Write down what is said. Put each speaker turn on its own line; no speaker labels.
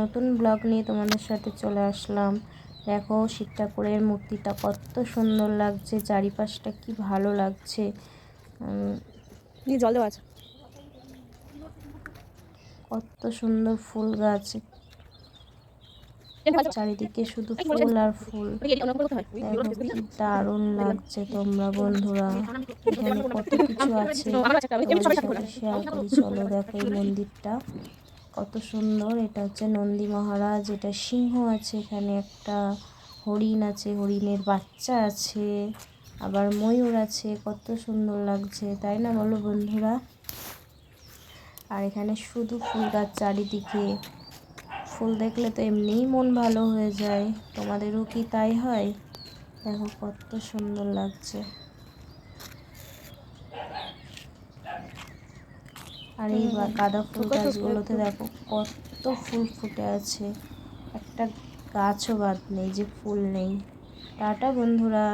নতুন ব্লগ নিয়ে তোমাদের সাথে চলে আসলাম। দেখো শিব ঠাকুরের মূর্তিটা কত সুন্দর লাগছে চারিপাশটা কি ভালো লাগছে।
জল দেওয়া আছে।
কত সুন্দর ফুল গাছ। চারিদিকে শুধু ফুল আর ফুল। দারুণ লাগছে তোমরা বন্ধুরা। এখানে কত কিছু আছে। শেয়ার করি। চলো দেখো এই মন্দিরটা। কত সুন্দর। এটা হচ্ছে নন্দী মহারাজ। এটা সিংহ আছে এখানে, একটা হরিণ আছে, হরিণের বাচ্চা আছে, আবার ময়ূর আছে, কত সুন্দর লাগছে, তাই না বলো বন্ধুরা? আর এখানে শুধু ফুল গাছ চারিদিকে। ফুল দেখলে তো এমনিই মন ভালো হয়ে যায়। তোমাদেরও কি তাই হয়? দেখো কত সুন্দর লাগছে। আর এই গাঁদা ফুল গাছগুলোতে দেখো কত ফুল ফুটে আছে। একটা গাছও বাদ নেই, যে ফুল নেই। টাটা বন্ধুরা।